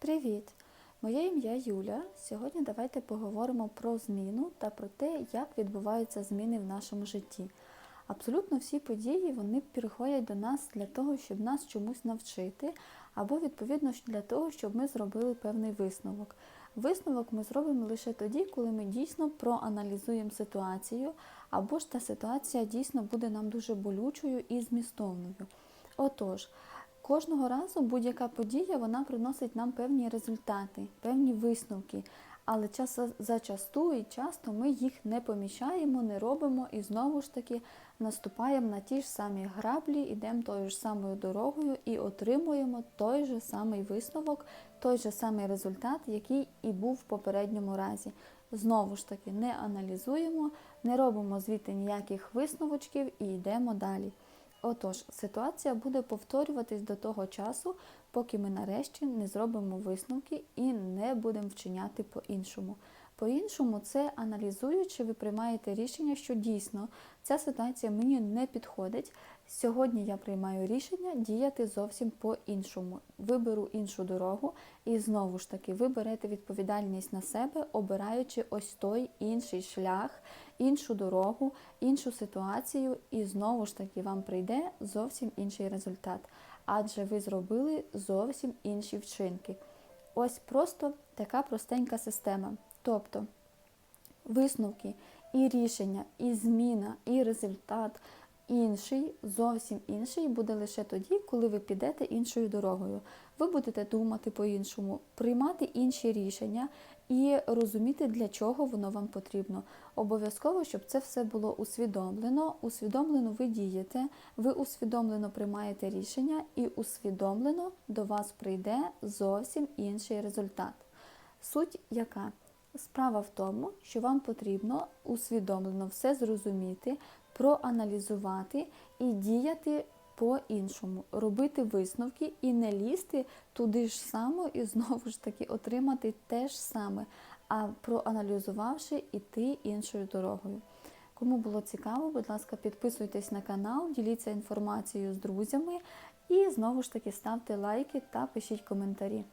Привіт! Моє ім'я Юля. Сьогодні давайте поговоримо про зміну та про те, як відбуваються зміни в нашому житті. Абсолютно всі події вони приходять до нас для того, щоб нас чомусь навчити, або відповідно для того, щоб ми зробили певний висновок. Висновок ми зробимо лише тоді, коли ми дійсно проаналізуємо ситуацію, або ж та ситуація дійсно буде нам дуже болючою і змістовною. Отож, Кожного разу будь-яка подія вона приносить нам певні результати, певні висновки, але час зачасту і часто ми їх не помічаємо, не робимо і знову ж таки наступаємо на ті ж самі граблі, йдемо тою ж самою дорогою і отримуємо той же самий висновок, той же самий результат, який і був в попередньому разі. Знову ж таки, не аналізуємо, не робимо звідти ніяких висновочків і йдемо далі. Отож, ситуація буде повторюватись до того часу, поки ми нарешті не зробимо висновки і не будемо вчиняти по-іншому. По-іншому, це аналізуючи, ви приймаєте рішення, що дійсно ця ситуація мені не підходить. Сьогодні я приймаю рішення діяти зовсім по-іншому. Виберу іншу дорогу, і знову ж таки ви берете відповідальність на себе, обираючи ось той інший шлях, іншу дорогу, іншу ситуацію, і знову ж таки вам прийде зовсім інший результат. Адже ви зробили зовсім інші вчинки. Ось просто така простенька система. Тобто висновки і рішення, і зміна, і результат інший, зовсім інший буде лише тоді, коли ви підете іншою дорогою. Ви будете думати по-іншому, приймати інші рішення і розуміти, для чого воно вам потрібно. Обов'язково, щоб це все було усвідомлено. Усвідомлено ви дієте, ви усвідомлено приймаєте рішення, і усвідомлено до вас прийде зовсім інший результат. Суть яка? Справа в тому, що вам потрібно усвідомлено все зрозуміти, проаналізувати і діяти по-іншому, робити висновки і не лізти туди ж само і знову ж таки отримати те ж саме, а проаналізувавши іти іншою дорогою. Кому було цікаво, будь ласка, підписуйтесь на канал, діліться інформацією з друзями і знову ж таки ставте лайки та пишіть коментарі.